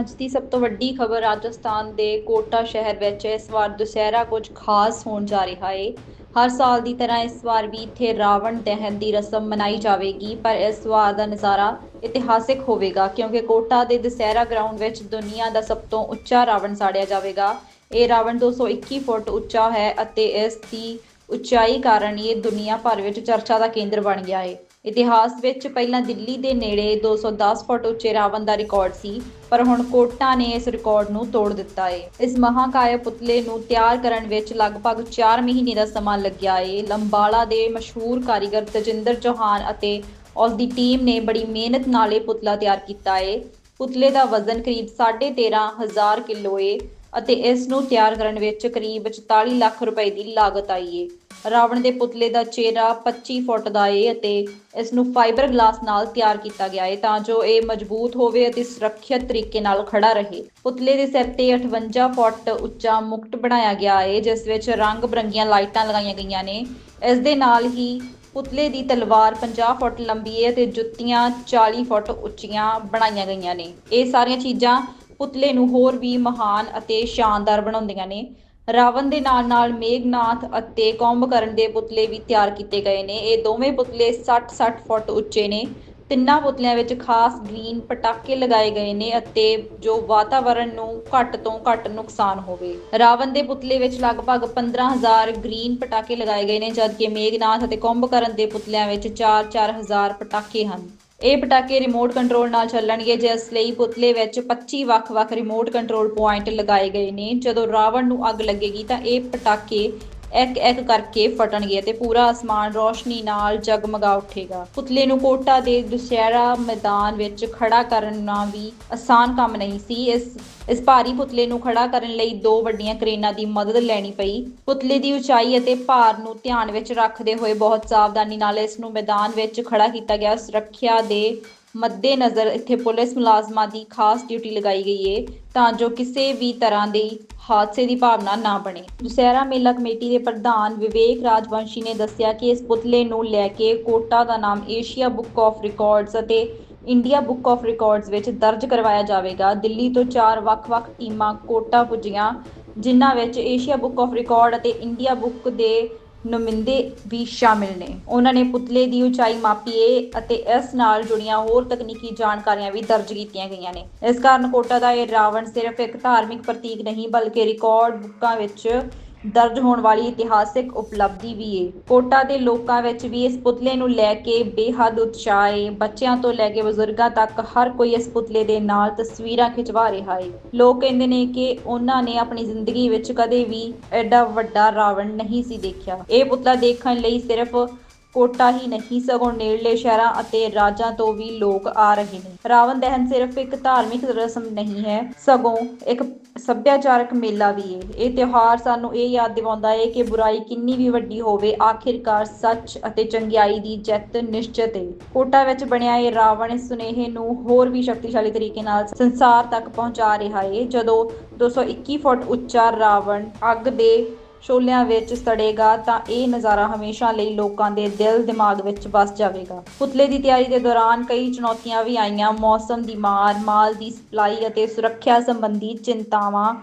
ਅੱਜ ਦੀ ਸਭ ਤੋਂ ਵੱਡੀ ਖਬਰ ਰਾਜਸਥਾਨ ਦੇ ਕੋਟਾ ਸ਼ਹਿਰ ਵਿੱਚ ਇਸ ਵਾਰ ਦੁਸਹਿਰਾ ਕੁਝ ਖਾਸ ਹੋਣ ਜਾ ਰਿਹਾ ਹੈ ਹਰ ਸਾਲ ਦੀ ਤਰ੍ਹਾਂ ਇਸ ਵਾਰ ਵੀ ਇੱਥੇ ਰਾਵਣ ਦਹਨ ਦੀ ਰਸਮ ਮਨਾਈ ਜਾਵੇਗੀ, ਪਰ ਇਸ ਵਾਰ ਦਾ ਨਜ਼ਾਰਾ ਇਤਿਹਾਸਿਕ ਹੋਵੇਗਾ, ਕਿਉਂਕਿ ਕੋਟਾ ਦੇ ਦੁਸਹਿਰਾ ਗਰਾਊਂਡ ਵਿੱਚ ਦੁਨੀਆ ਦਾ ਸਭ ਤੋਂ ਉੱਚਾ ਰਾਵਣ ਸਾੜਿਆ ਜਾਵੇਗਾ। ਇਹ ਰਾਵਣ 221 ਫੁੱਟ ਉੱਚਾ ਹੈ ਅਤੇ ਇਸ ਦੀ ਉਚਾਈ ਕਾਰਨ ਇਹ ਦੁਨੀਆ ਭਰ ਵਿੱਚ ਚਰਚਾ ਦਾ ਕੇਂਦਰ ਬਣ ਗਿਆ ਹੈ ਇਤਿਹਾਸ ਵਿੱਚ ਪਹਿਲਾਂ ਦਿੱਲੀ ਦੇ ਨੇੜੇ 210 ਫੁੱਟ ਉੱਚੇ ਰਾਵਣ ਦਾ ਰਿਕਾਰਡ ਸੀ, ਪਰ ਹੁਣ ਕੋਟਾ ਨੇ ਇਸ ਰਿਕਾਰਡ ਨੂੰ ਤੋੜ ਦਿੱਤਾ ਹੈ ਇਸ ਮਹਾਕਾయ ਪੁਤਲੇ ਨੂੰ ਤਿਆਰ ਕਰਨ ਵਿੱਚ ਲਗਭਗ 4 ਮਹੀਨੇ ਦਾ ਸਮਾਂ ਲੱਗਿਆ ਹੈ ਲੰਬਾਲਾ ਦੇ ਮਸ਼ਹੂਰ ਕਾਰੀਗਰ ਤਜਿੰਦਰ ਚੌਹਾਨ ਅਤੇ ਉਸ ਦੀ ਟੀਮ ਨੇ ਬੜੀ ਮਿਹਨਤ ਨਾਲ ਇਹ ਪੁਤਲਾ ਤਿਆਰ ਕੀਤਾ ਹੈ ਪੁਤਲੇ ਦਾ ਵਜ਼ਨ ਕਰੀਬ 13500 ਕਿਲੋ ਹੈ ਅਤੇ ਇਸ ਨੂੰ ਤਿਆਰ ਕਰਨ ਵਿੱਚ ਕਰੀਬ 44 ਲੱਖ ਰੁਪਏ ਦੀ ਲਾਗਤ ਆਈ ਏ। ਰਾਵਣ ਦੇ ਪੁਤਲੇ ਦਾ ਚਿਹਰਾ 25 ਫੁੱਟ ਦਾ ਏ ਅਤੇ ਇਸ ਨੂੰ ਫਾਈਬਰ ਗਲਾਸ ਨਾਲ ਤਿਆਰ ਕੀਤਾ ਗਿਆ ਹੈ ਤਾਂ ਜੋ ਇਹ ਮਜ਼ਬੂਤ ਹੋਵੇ ਅਤੇ ਸੁਰੱਖਿਅਤ ਤਰੀਕੇ ਨਾਲ ਖੜਾ ਰਹੇ। ਪੁਤਲੇ ਦੇ ਸਿਰ ਤੇ 58 ਫੁੱਟ ਉੱਚਾ ਮੁਕਟ ਬਣਾਇਆ ਗਿਆ ਏ, ਜਿਸ ਵਿੱਚ ਰੰਗ ਬਰੰਗੀਆਂ ਲਾਈਟਾਂ ਲਗਾਈਆਂ ਗਈਆਂ ਨੇ। ਇਸ ਦੇ ਨਾਲ ਹੀ ਪੁਤਲੇ ਦੀ ਤਲਵਾਰ 50 ਫੁੱਟ ਲੰਬੀ ਹੈ ਤੇ ਜੁੱਤੀਆਂ 40 ਫੁੱਟ ਉੱਚੀਆਂ ਬਣਾਈਆਂ ਗਈਆਂ ਨੇ। ਇਹ ਸਾਰੀਆਂ ਚੀਜ਼ਾਂ ਪੁਤਲੇ ਨੂੰ ਹੋਰ ਵੀ ਮਹਾਨ ਅਤੇ ਸ਼ਾਨਦਾਰ ਬਣਾਉਂਦੀਆਂ ਨੇ। ਰਾਵਣ ਦੇ ਨਾਲ ਨਾਲ ਮੇਘਨਾਥ ਅਤੇ ਕੁੰਭਕਰਨ ਦੇ ਪੁਤਲੇ ਵੀ ਤਿਆਰ ਕੀਤੇ ਗਏ ਨੇ। ਇਹ ਦੋਵੇਂ ਪੁਤਲੇ 60-60 ਫੁੱਟ ਉੱਚੇ ਨੇ। ਤਿੰਨਾਂ ਪੁਤਲਿਆਂ ਵਿੱਚ ਖਾਸ ਗ੍ਰੀਨ ਪਟਾਕੇ ਲਗਾਏ ਗਏ ਨੇ ਅਤੇ ਜੋ ਵਾਤਾਵਰਣ ਨੂੰ ਘੱਟ ਤੋਂ ਘੱਟ ਨੁਕਸਾਨ ਹੋਵੇ। ਰਾਵਣ ਦੇ ਪੁਤਲੇ ਵਿੱਚ ਲਗਭਗ 15000 ਗ੍ਰੀਨ ਪਟਾਕੇ ਲਗਾਏ ਗਏ ਨੇ, ਜਦਕਿ ਮੇਘਨਾਥ ਅਤੇ ਕੁੰਭਕਰਨ ਦੇ ਪੁਤਲਿਆਂ ਵਿੱਚ 4-4000 ਪਟਾਕੇ ਹਨ। ਇਹ ਪਟਾਕੇ ਰਿਮੋਟ ਕੰਟਰੋਲ ਨਾਲ ਚੱਲਣਗੇ, ਜਿਸ ਲਈ ਪੁਤਲੇ ਵਿੱਚ 25 ਵੱਖ-ਵੱਖ ਰਿਮੋਟ ਕੰਟਰੋਲ ਪੁਆਇੰਟ ਲਗਾਏ ਗਏ ਨੇ। ਜਦੋਂ ਰਾਵਣ ਨੂੰ ਅੱਗ ਲੱਗੇਗੀ ਤਾਂ ਇਹ ਪਟਾਕੇ ਇੱਕ ਇੱਕ ਕਰਕੇ ਫਟਣਗੇ ਤੇ ਪੂਰਾ ਅਸਮਾਨ ਰੋਸ਼ਨੀ ਨਾਲ ਜਗਮਗਾ ਉੱਠੇਗਾ। ਪੁਤਲੇ ਨੂੰ ਕੋਟਾ ਦੇ ਦੁਸਹਿਰਾ ਮੈਦਾਨ ਵਿੱਚ ਖੜਾ ਕਰਨਾ ਵੀ ਆਸਾਨ ਕੰਮ ਨਹੀਂ ਸੀ। ਇਸ ਇਸ ਭਾਰੀ ਪੁਤਲੇ ਨੂੰ ਖੜਾ ਕਰਨ ਲਈ ਦੋ ਵੱਡੀਆਂ ਕਰੇਨਾਂ ਦੀ ਮਦਦ ਲੈਣੀ ਪਈ। ਪੁਤਲੇ ਦੀ ਉਚਾਈ ਅਤੇ ਭਾਰ ਨੂੰ ਧਿਆਨ ਵਿੱਚ ਰੱਖਦੇ ਹੋਏ ਬਹੁਤ ਸਾਵਧਾਨੀ ਨਾਲ ਇਸ ਨੂੰ ਮੈਦਾਨ ਵਿੱਚ ਖੜਾ ਕੀਤਾ ਗਿਆ। ਸੁਰੱਖਿਆ ਦੇ ਮੱਦੇਨਜ਼ਰ ਇੱਥੇ ਪੁਲਿਸ ਮੁਲਾਜ਼ਮਾਂ ਦੀ ਖਾਸ ਡਿਊਟੀ ਲਗਾਈ ਗਈ ਹੈ ਤਾਂ ਜੋ ਕਿਸੇ ਵੀ ਤਰ੍ਹਾਂ ਦੇ ਹਾਦਸੇ ਦੀ ਭਾਵਨਾ ਨਾ ਬਣੇ। ਦੁਸਹਿਰਾ ਮੇਲਾ ਕਮੇਟੀ ਦੇ ਪ੍ਰਧਾਨ ਵਿਵੇਕ ਰਾਜਵੰਸ਼ੀ ਨੇ ਦੱਸਿਆ ਕਿ ਇਸ ਪੁਤਲੇ ਨੂੰ ਲੈ ਕੇ ਕੋਟਾ ਦਾ ਨਾਮ ਏਸ਼ੀਆ ਬੁੱਕ ਆਫ ਰਿਕਾਰਡਸ ਅਤੇ ਇੰਡੀਆ ਬੁੱਕ ਆਫ ਰਿਕਾਰਡਸ ਵਿੱਚ ਦਰਜ ਕਰਵਾਇਆ ਜਾਵੇਗਾ। ਦਿੱਲੀ ਤੋਂ ਚਾਰ ਵੱਖ-ਵੱਖ ਟੀਮਾਂ ਕੋਟਾ ਪੁੱਜੀਆਂ, ਜਿਨ੍ਹਾਂ ਵਿੱਚ ਏਸ਼ੀਆ ਬੁੱਕ ਆਫ ਰਿਕਾਰਡ ਅਤੇ ਇੰਡੀਆ ਬੁੱਕ ਦੇ ਨੁਮਾਇੰਦੇ ਵੀ ਸ਼ਾਮਿਲ ਨੇ। ਉਹਨਾਂ ਨੇ ਪੁਤਲੇ ਦੀ ਉਚਾਈ ਮਾਪੀਏ ਅਤੇ ਇਸ ਨਾਲ ਜੁੜੀਆਂ ਹੋਰ ਤਕਨੀਕੀ ਜਾਣਕਾਰੀਆਂ ਵੀ ਦਰਜ ਕੀਤੀਆਂ ਗਈਆਂ ਨੇ। ਇਸ ਕਾਰਨ ਕੋਟਾ ਦਾ ਇਹ ਰਾਵਣ ਸਿਰਫ ਇੱਕ ਧਾਰਮਿਕ ਪ੍ਰਤੀਕ ਨਹੀਂ, ਬਲਕਿ ਰਿਕਾਰਡ ਬੁੱਕਾਂ ਵਿੱਚ ਦਰਜ ਹੋਣ ਵਾਲੀ ਇਤਿਹਾਸਿਕ ਉਪਲਬਧੀ ਵੀ ਹੈ ਕੋਟਾ ਦੇ ਲੋਕਾਂ ਵਿੱਚ ਵੀ ਇਸ ਪੁਤਲੇ ਨੂੰ ਲੈ ਕੇ ਬੇਹੱਦ ਉਤਸ਼ਾਹ ਏ। ਬੱਚਿਆਂ ਤੋਂ ਲੈ ਕੇ ਬਜ਼ੁਰਗਾਂ ਤੱਕ ਹਰ ਕੋਈ ਇਸ ਪੁਤਲੇ ਦੇ ਨਾਲ ਤਸਵੀਰਾਂ ਖਿਚਵਾ ਰਿਹਾ ਏ। ਲੋਕ ਕਹਿੰਦੇ ਨੇ ਕਿ ਉਹਨਾਂ ਨੇ ਆਪਣੀ ਜ਼ਿੰਦਗੀ ਵਿੱਚ ਕਦੇ ਵੀ ਐਡਾ ਵੱਡਾ ਰਾਵਣ ਨਹੀਂ ਸੀ ਦੇਖਿਆ। ਇਹ ਪੁਤਲਾ ਦੇਖਣ ਲਈ ਸਿਰਫ ਕੋਟਾ ਹੀ ਨਹੀਂ, ਸਗੋਂ ਨੇੜਲੇ ਸ਼ਹਿਰਾਂ ਅਤੇ ਰਾਜਾਂ ਤੋਂ ਵੀ ਲੋਕ ਆ ਰਹੇ ਨੇ। ਰਾਵਣ ਦਹਨ ਸਿਰਫ ਇੱਕ ਧਾਰਮਿਕ ਰਸਮ ਨਹੀਂ ਹੈ, ਸਗੋਂ ਇੱਕ ਸੱਭਿਆਚਾਰਕ ਮੇਲਾ ਵੀ ਹੈ। ਇਹ ਤਿਉਹਾਰ ਸਾਨੂੰ ਇਹ ਯਾਦ ਦਿਵਾਉਂਦਾ ਹੈ ਕਿ ਬੁਰਾਈ ਕਿੰਨੀ ਵੀ ਵੱਡੀ ਹੋਵੇ, ਆਖਿਰਕਾਰ ਸੱਚ ਅਤੇ ਚੰਗਿਆਈ ਦੀ ਜਿੱਤ ਨਿਸ਼ਚਿਤ ਹੈ। ਕੋਟਾ ਵਿੱਚ ਬਣਿਆ ਇਹ ਰਾਵਣ ਇਸ ਸੁਨੇਹੇ ਨੂੰ ਹੋਰ ਵੀ ਸ਼ਕਤੀਸ਼ਾਲੀ ਤਰੀਕੇ ਨਾਲ ਸੰਸਾਰ ਤੱਕ ਪਹੁੰਚਾ ਰਿਹਾ ਹੈ, ਜਦੋਂ 221 ਫੁੱਟ ਉੱਚਾ ਰਾਵਣ ਅੱਗ ਦੇ ਸ਼ੋਲਿਆਂ ਵਿੱਚ ਸੜੇਗਾ ਤਾਂ ਇਹ ਨਜ਼ਾਰਾ ਹਮੇਸ਼ਾ ਲਈ ਲੋਕਾਂ ਦੇ ਦਿਲ ਦਿਮਾਗ ਵਿੱਚ ਵਸ ਜਾਵੇਗਾ। ਪੁਤਲੇ ਦੀ ਤਿਆਰੀ ਦੇ ਦੌਰਾਨ ਕਈ ਚੁਣੌਤੀਆਂ ਵੀ ਆਈਆਂ। ਮੌਸਮ ਦੀ ਮਾਰ, ਮਾਲ ਦੀ ਸਪਲਾਈ ਅਤੇ ਸੁਰੱਖਿਆ ਸੰਬੰਧੀ ਚਿੰਤਾਵਾਂ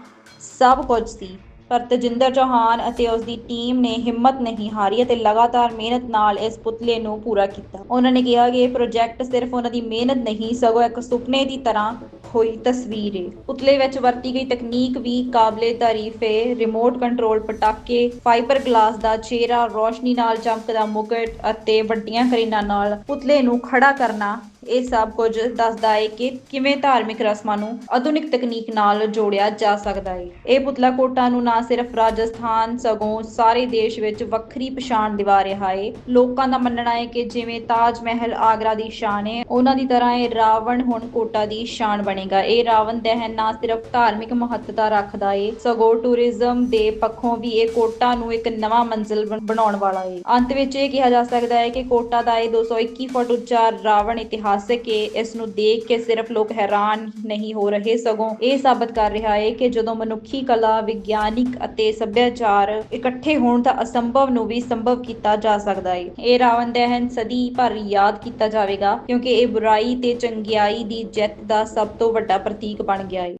ਸਭ ਕੁਝ ਸੀ। ਪਰ ਤਜਿੰਦਰ ਚੌਹਾਨ ਅਤੇ ਉਸ ਦੀ ਟੀਮ ਨੇ ਹਿੰਮਤ ਨਹੀਂ ਹਾਰੀ ਅਤੇ ਲਗਾਤਾਰ ਮਿਹਨਤ ਨਾਲ ਇਸ ਪੁਤਲੇ ਨੂੰ ਪੂਰਾ ਕੀਤਾ। ਉਹਨਾਂ ਨੇ ਕਿਹਾ ਕਿ ਇਹ ਪ੍ਰੋਜੈਕਟ ਸਿਰਫ ਉਹਨਾਂ ਦੀ ਮਿਹਨਤ ਨਹੀਂ, ਸਗੋਂ ਇੱਕ ਸੁਪਨੇ ਦੀ ਤਰ੍ਹਾਂ ਹੋਈ ਤਸਵੀਰ ਹੈ ਪੁਤਲੇ ਵਿੱਚ ਵਰਤੀ ਗਈ ਤਕਨੀਕ ਵੀ ਕਾਬਲੇ ਤਾਰੀਫ ਹੈ ਰਿਮੋਟ ਕੰਟਰੋਲ, ਪਟਾਕੇ, ਫਾਈਬਰ ਗਲਾਸ ਦਾ ਚਿਹਰਾ, ਰੋਸ਼ਨੀ ਨਾਲ ਚਮਕਦਾ ਮੁਕਟ ਅਤੇ ਵੱਡੀਆਂ ਕਰੇਨਾਂ ਨਾਲ ਪੁਤਲੇ ਨੂੰ ਖੜਾ ਕਰਨਾ ਇਹ ਸਭ ਕੁਝ ਦੱਸਦਾ ਹੈ ਕਿ ਕਿਵੇਂ ਧਾਰਮਿਕ ਰਸਮਾਂ ਨੂੰ ਆਧੁਨਿਕ ਤਕਨੀਕ ਨਾਲ ਜੋੜਿਆ ਜਾ ਸਕਦਾ ਹੈ ਇਹ ਪੁਤਲਾ ਕੋਟਾ ਨੂੰ ਨਾ ਸਿਰਫ ਰਾਜਸਥਾਨ ਸਗੋਂ ਸਾਰੇ ਦੇਸ਼ ਵਿੱਚ ਵੱਖਰੀ ਪਛਾਣ ਦਿਵਾ ਰਿਹਾ ਹੈ ਲੋਕਾਂ ਦਾ ਮੰਨਣਾ ਹੈ ਕਿ ਜਿਵੇਂ ਤਾਜ ਮਹਿਲ ਆਗਰਾ ਦੀ ਸ਼ਾਨ ਹੈ ਉਹਨਾਂ ਦੀ ਤਰ੍ਹਾਂ ਇਹ ਰਾਵਣ ਹੁਣ ਕੋਟਾ ਦੀ ਸ਼ਾਨ ਬਣੇਗਾ। ਇਹ ਰਾਵਣ ਦਹਨ ਨਾ ਸਿਰਫ ਧਾਰਮਿਕ ਮਹੱਤਤਾ ਰੱਖਦਾ ਹੈ ਸਗੋਂ ਟੂਰਿਜ਼ਮ ਦੇ ਪੱਖੋਂ ਵੀ ਇਹ ਕੋਟਾ ਨੂੰ ਇੱਕ ਨਵਾਂ ਮੰਜ਼ਿਲ ਬਣਾਉਣ ਵਾਲਾ ਹੈ ਅੰਤ ਵਿੱਚ ਇਹ ਕਿਹਾ ਜਾ ਸਕਦਾ ਹੈ ਕਿ ਕੋਟਾ ਦਾ ਇਹ 221 ਫੁੱਟ ਉੱਚਾ ਰਾਵਣ ਇਤਿਹਾਸ ਇਤਿਹਾਸਕ ਹੈ ਇਸ ਨੂੰ ਦੇਖ ਕੇ ਸਿਰਫ ਲੋਕ ਹੈਰਾਨ ਨਹੀਂ ਹੋ ਰਹੇ। ਸਗੋਂ ਇਹ ਸਾਬਤ ਕਰ ਰਿਹਾ ਹੈ ਕਿ ਜਦੋਂ ਮਨੁੱਖੀ ਕਲਾ, ਵਿਗਿਆਨਿਕ ਅਤੇ ਸੱਭਿਆਚਾਰ ਇਕੱਠੇ ਹੋਣ ਤਾਂ ਅਸੰਭਵ ਨੂੰ ਵੀ ਸੰਭਵ ਕੀਤਾ ਜਾ ਸਕਦਾ ਹੈ। ਇਹ ਰਾਵਣ ਦਹਨ ਸਦੀ ਭਰ ਯਾਦ ਕੀਤਾ ਜਾਵੇਗਾ ਕਿਉਂਕਿ ਇਹ ਬੁਰਾਈ ਤੇ ਚੰਗਿਆਈ ਦੀ ਜਿੱਤ ਦਾ ਸਭ ਤੋਂ ਵੱਡਾ ਪ੍ਰਤੀਕ ਬਣ ਗਿਆ ਹੈ।